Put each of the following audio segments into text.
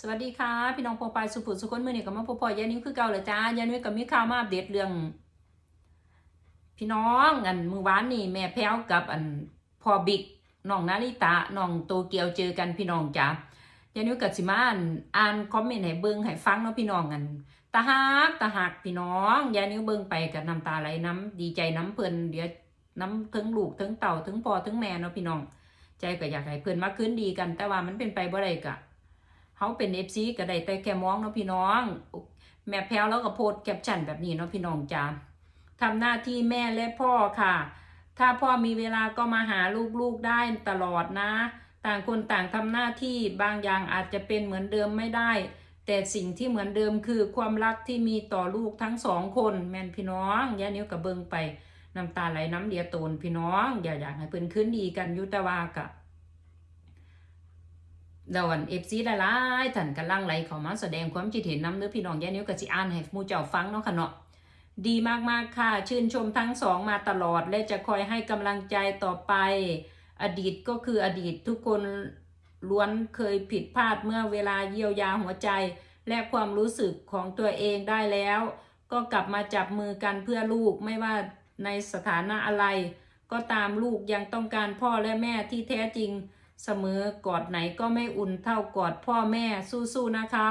สวัสดีค่ะ พี่น้องปอปายสุภุสุคนมือนี่กับมาพอพอยานิ้วคือเก่าเลยจ้ายานิ้วกับมีข่าวมาอัปเดตเรื่อง พี่น้องอันมือวานนี่แม่แพ้วกับอันพอบิ๊กน้องนาริตะน้องโตเกียวเจอกันพี่น้องจ้ายานิ้วกับสิมาอ่านอ่านคอมเมนต์ให้เบิ่งให้ฟังเนาะพี่น้องกันตาหักตาหักพี่น้องยานิ้วเบิ่งไปกับน้ำตาไหลน้ำดีใจน้ำเพลินเดี๋ยวน้ำถึงลูกถึงเต่าถึงพ่อถึงแม่เนาะพี่น้อง ใจก็อยากให้เพื่อนมาคืนดีกัน แต่ว่ามันเป็นไปบ่ได้กะ เขาเป็นเอฟซีก็ได้แต่แค่มองเนาะพี่น้อง แม่แพ้วแล้วก็โพสแคปชั่นแบบนี้เนาะพี่น้องจ้าทำหน้าที่แม่และพ่อค่ะ ถ้าพ่อมีเวลาก็มาหาลูกๆได้ตลอดนะ ต่างคนต่างทำหน้าที่บางอย่างอาจจะเป็นเหมือนเดิมไม่ได้ แต่สิ่งที่เหมือนเดิมคือความรักที่มีต่อลูกทั้งสองคน แม่นพี่น้องย่านิ้วกับเบิงไปน้ำตาไหลน้ำเดียโตนพี่น้อง อย่าอยากให้เพิ่นคืนดีกันยุตวากะ ดาวันเอฟซีหลายๆท่านกำลังไหลเข้ามาแสดงความคิดเห็นน้ำเนื้อพี่น้องแย่นิ้วกับสิอ่านให้มูเจ้าฟังเนาะค่ะเนาะดีมากๆค่ะ ชื่นชมทั้งสองมาตลอด และจะคอยให้กำลังใจต่อไป อดีตก็คืออดีตทุกคนล้วนเคยผิดพลาดเมื่อเวลาเยียวยาหัวใจ และความรู้สึกของตัวเองได้แล้ว ก็กลับมาจับมือกันเพื่อลูกไม่ว่าในสถานะอะไร ก็ตามลูกยังต้องการพ่อและแม่ที่แท้จริง เสมอกอดไหนก็ไม่อุ่นเท่ากอดพ่อแม่สู้ๆนะคะ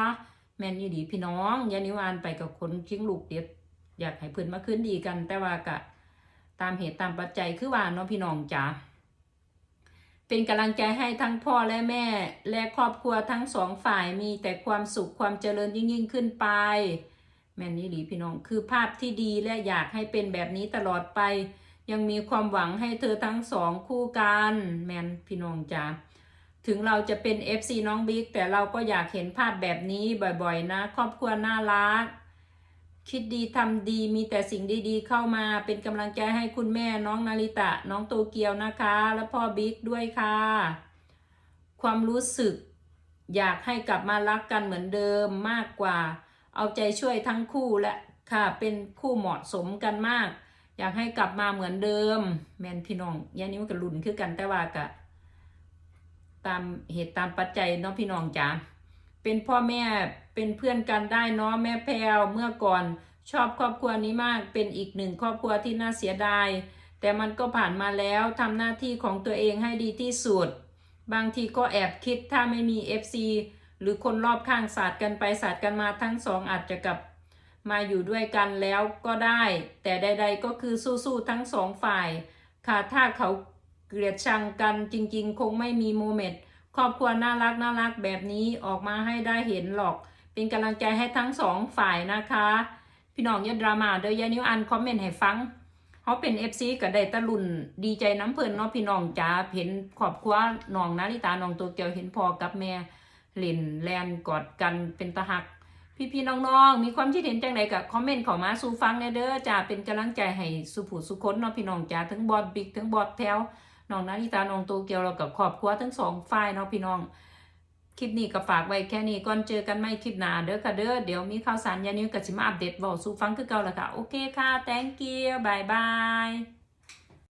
แม่นอยู่ดีพี่น้องยานิวานไปกับคนทิ้งลูกเด็ดอยากให้เพื่อนมาคืนดีกัน แต่ว่ากะตามเหตุตามปัจจัยคือว่าเนาะพี่น้องจ๋าเป็นกำลังใจให้ทั้งพ่อและแม่ และครอบครัวทั้งสองฝ่ายมีแต่ความสุขความเจริญยิ่งยิ่งขึ้นไป แม่นนี่หลีพี่น้องคือภาพที่ดีและอยากให้เป็นแบบนี้ตลอดไป ยังมีความหวังให้เธอทั้งสองคู่กันแมนพี่น้องจ๋าถึงเราจะเป็น FC น้องบิ๊กแต่เราก็อยากเห็นภาพแบบนี้บ่อยๆ นะ ครอบครัวน่ารัก คิดดีทำดีมีแต่สิ่งดีๆ เข้ามาเป็นกำลังใจให้คุณแม่น้องนาริตะ น้องโตเกียวนะคะ และพ่อบิ๊กด้วยค่ะ ความรู้สึก อยากให้กลับมารักกันเหมือนเดิมมากกว่า เอาใจช่วยทั้งคู่และค่ะเป็นคู่เหมาะสมกันมาก อยากให้กลับมาเหมือนเดิม แมนพี่น้องยานิ้วกับลุนคือกันแต่ว่ากะตามเหตุตามปัจจัยเนาะพี่น้องจ๋าเป็นพ่อแม่เป็นเพื่อนกันได้เนาะแม่แพรวเมื่อก่อนชอบครอบครัวนี้มากเป็นอีกหนึ่งครอบครัวที่น่าเสียดาย แต่มันก็ผ่านมาแล้วทำหน้าที่ของตัวเองให้ดีที่สุด บางทีก็แอบคิดถ้าไม่มี FC หรือคนรอบข้างศาสตร์กันไปศาสตร์กันมาทั้งสองอาจจะกลับ มาอยู่ด้วยกันแล้วก็ได้ แต่ใด ๆ ก็คือสู้ๆทั้งสองฝ่าย ค่ะถ้าเขาเกลียดชังกันจริง ๆ คงไม่มีโมเมนต์ครอบครัวน่ารักน่ารักแบบนี้ออกมาให้ได้เห็นหรอก เป็นกำลังใจให้ทั้งสองฝ่ายนะคะ พี่น้องย่าดราม่าเด้อยานิวอ่านคอมเมนต์ให้ฟังเขาเป็น FC ก็ได้ตะลุนดีใจน้ำเพลินเนาะพี่น้องจ๋าเห็นครอบครัวน้องนาริตาน้องตัวเกียวเห็นพ่อกับแม่เล่นแลนกอดกันเป็นตาหัก พี่ๆน้องๆ มีความคิดเห็นจังไดกับคอมเมนต์เข้ามาสู่ฟังน่เด้อจ้าเป็นกำลังใจให้สุผู้สุคนเนาะพี่น้องจ้าทั้งบอดบิ๊กทั้งบอดแถวน้องนาริตาน้องโตเกียวเรากับครอบครัวทั้งสองฝ่ายเนาะพี่น้อง คลิปนี้ก็ฝากไว้แค่นี้ก่อนเจอกันไม่คลิปหน้าเด้อค่ะเด้อเดี๋ยวมีข่าวสารยานิ้วกับสิมาอัปเดตบอกสู่ฟังคือเก่าและค่ะ โอเคค่ะ thank you บายบาย